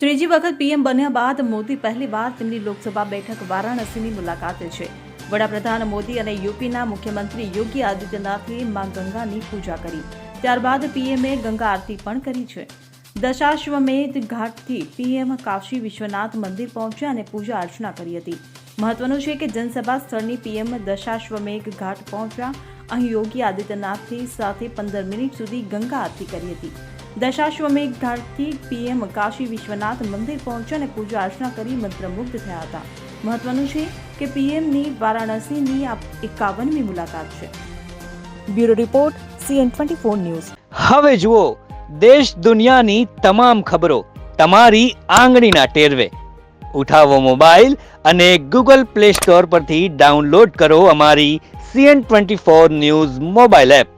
ત્રીજી વખત પીએમ બન્યા બાદ મોદી પહેલીવાર તેમની લોકસભા બેઠક વારાણસીની મુલાકાતે છે. વડાપ્રધાન મોદી અને યુપીના મુખ્યમંત્રી યોગી આદિત્યનાથે માં ગંગાની પૂજા કરી. ત્યારબાદ પીએમએ ગંગા આરતી પણ કરી છે. દશાશ્વમેધ ઘાટથી પીએમ કાશી વિશ્વનાથ મંદિર પહોંચ્યા અને પૂજા અર્ચના કરી હતી. મહત્વનું છે કે જનસભા સ્થળની પીએમ દશાશ્વમેઘ ઘાટ પહોંચ્યા. અહીં યોગી આદિત્યનાથથી સાથે પંદર મિનિટ સુધી ગંગા આરતી કરી હતી. દશાશ્વમેઘ ઘાટથી પીએમ કાશી વિશ્વનાથ મંદિર પહોંચ્યા અને પૂજા અર્ચના કરી મંત્રમુગ્ધ થયા હતા. મહત્વનું છે કે પીએમની વારાણસીની આ એકાવનમી મુલાકાત છે. Bureau report, CN twenty four news. હવે જુઓ, દેશ દુનિયાની તમામ ખબરો તમારી આંગળીના ટેરવે. ઉઠાવો મોબાઈલ અને ગૂગલ પ્લે સ્ટોર પરથી ડાઉનલોડ કરો અમારી CN twenty four news mobile app.